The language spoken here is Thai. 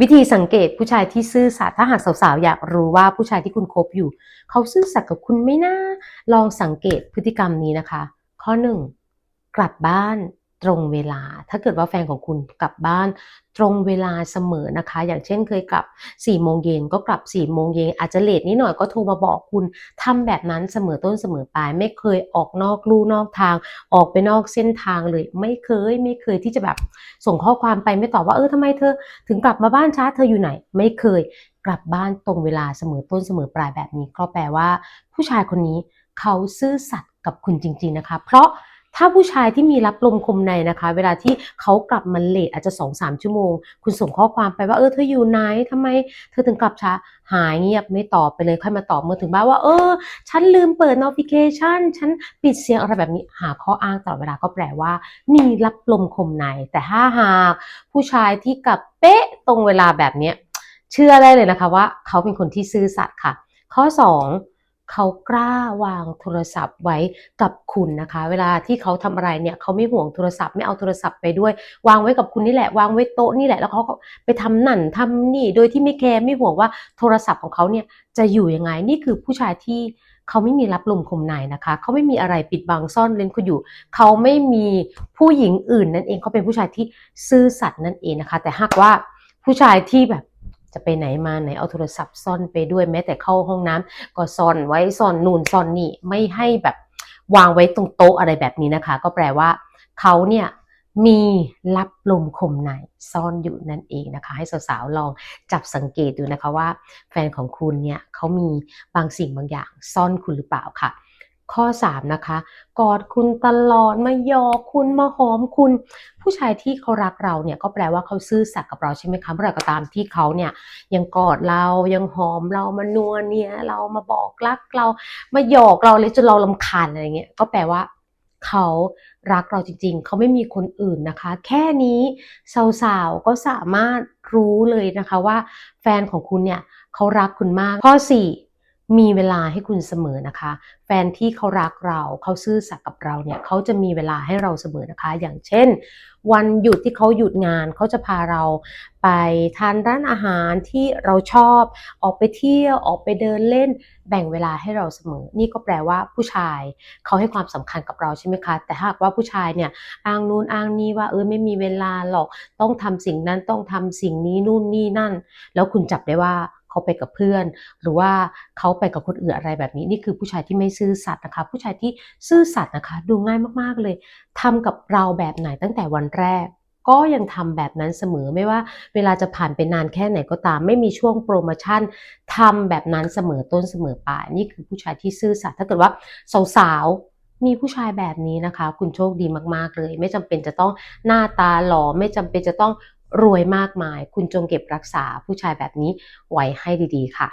วิธีสังเกตผู้ชายที่ซื่อสัตย์ถ้าหากสาวๆ อยากรู้ว่าผู้ชายที่คุณคบอยู่ เขาซื่อสัตย์กับคุณไหม่นะลองสังเกตพฤติกรรมนี้นะคะ ข้อหนึ่งกลับบ้าน ตรงเวลา ถ้าเกิดว่าแฟนของคุณกลับบ้านตรงเวลาเสมอนะคะ อย่างเช่นเคยกลับ4ี่โมงเย็นก็กลับ4ี่โมงเย็นอาจจะเลทนิดหน่อยก็โทรมาบอกคุณทำแบบนั้นเสมอต้นเสมอปลายไม่เคยออกนอกลู่นอกทาง ออกไปนอกเส้นทางเลย ไม่เคยไม่เคยที่จะแบบส่งข้อความไปไม่ตอบว่าเออทำไมเธอ ถึงกลับมาบ้านช้าเธออยู่ไหน ไม่เคยกลับบ้านตรงเวลาเสมอต้นเสมอปลายแบบนี้ก็แปลว่า ผู้ชายคนนี้เขาซื่อสัตย์กับคุณจริง ๆนะคะ เพราะ ถ้าผู้ชายที่มีรับลมคมในนะคะ เวลาที่เขากลับมาเลทอาจจะ2องสามชั่วโมง คุณส่งข้อความไปว่าเออเธออยู่ไหนทำไม เธอถึงกลับช้าหายเงียบไม่ตอบไปเลยค่อยมาตอบเมื่อถึงบ้านว่า เออ ฉันลืมเปิด notification ฉันปิดเสียงอะไรแบบนี้หาข้ออ้างตลอดเวลาก็แปลว่า มีรับลมคมใน แต่ถ้าหาก ผู้ชายที่กลับเป๊ะตรงเวลาแบบเนี้ยเชื่อได้เลยนะคะว่า เขาเป็นคนที่ซื่อสัตย์ค่ะ ข้อ 2 เขากล้าวางโทรศัพท์ไว้กับคุณนะคะ เวลาที่เขาทำอะไรเนี่ยเขาไม่ห่วงโทรศัพท์ไม่เอาโทรศัพท์ไปด้วย วางไว้กับคุณนี่แหละ วางไว้โต๊ะนี่แหละแล้วเขาก็ไปทำนั่นทำนี่ โดยที่ไม่แคร์ไม่ห่วงว่าโทรศัพท์ของเขาเนี่ยจะอยู่ยังไงนี่คือผู้ชายที่เขาไม่มีรับลมคมในนะคะ เขาไม่มีอะไรปิดบังซ่อนเร้นคุณอยู่ เขาไม่มีผู้หญิงอื่นนั่นเองเขาเป็นผู้ชายที่ซื่อสัตย์นั่นเองนะคะ แต่หากว่าผู้ชายที่แบบ จะไปไหนมาไหนเอาโทรศัพท์ซ่อนไปด้วยแม้แต่เข้าห้องน้ำก็ซ่อนไว้ซ่อนนู่นซ่อนนี่ไม่ให้แบบวางไว้ตรงโต๊ะอะไรแบบนี้นะคะ ก็แปลว่าเขาเนี่ยมีรับลมคมในซ่อนอยู่นั่นเองนะคะ ให้สาวๆลองจับสังเกตดูนะคะว่า แฟนของคุณเนี่ยเขามีบางสิ่งบางอย่างซ่อนคุณหรือเปล่าค่ะ ข้อ 3 นะคะ กอดคุณตลอดมาหยอกคุณมาหอมคุณ ผู้ชายที่เขารักเราเนี่ยก็แปลว่าเขาซื่อสัตย์กับเราใช่ไหมคะเมื่อไหร่ก็ตามที่เขาเนี่ยยังกอดเรายังหอมเรามานัวเนี่ยเรามาบอกรักเรามาหยอกเราเลยจนเราลำคาญอะไรเงี้ยก็แปลว่าเขารักเราจริงๆ เขาไม่มีคนอื่นนะคะ แค่นี้สาวๆ ก็สามารถรู้เลยนะคะว่าแฟนของคุณเนี่ยเขารักคุณมาก ข้อ 4 มีเวลาให้คุณเสมอนะคะ แฟนที่เขารักเราเขาซื่อสัตย์กับเราเนี่ยเขาจะมีเวลาให้เราเสมอนะคะ อย่างเช่น วันหยุดที่เขาหยุดงานเขาจะพาเราไปทานร้านอาหารที่เราชอบ ออกไปเที่ยวออกไปเดินเล่น แบ่งเวลาให้เราเสมอ นี่ก็แปลว่าผู้ชายเขาให้ความสำคัญกับเราใช่ไหมคะ แต่หากว่าผู้ชายเนี่ยอ้างนู่นอ้างนี่ว่าเออไม่มีเวลาหรอกต้องทำสิ่งนั้นต้องทำสิ่งนี้นู่นนี่นั่น แล้วคุณจับได้ว่า เขาไปกับเพื่อน หรือว่าเขาไปกับคนอื่นอะไรแบบนี้ นี่คือผู้ชายที่ไม่ซื่อสัตย์นะคะ ผู้ชายที่ซื่อสัตย์นะคะ ดูง่ายมากๆเลยทำกับเราแบบไหนตั้งแต่วันแรกก็ยังทำแบบนั้นเสมอไม่ว่าเวลาจะผ่านไปนานแค่ไหนก็ตาม ไม่มีช่วงโปรโมชั่นทำแบบนั้นเสมอต้นเสมอปลายนี่คือผู้ชายที่ซื่อสัตย์ถ้าเกิดว่าสาวๆมีผู้ชายแบบนี้นะคะ คุณโชคดีมากๆเลย ไม่จำเป็นจะต้องหน้าตาหล่อไม่จำเป็นจะต้อง รวยมากมาย คุณจงเก็บรักษาผู้ชายแบบนี้ไว้ให้ดีๆ ค่ะ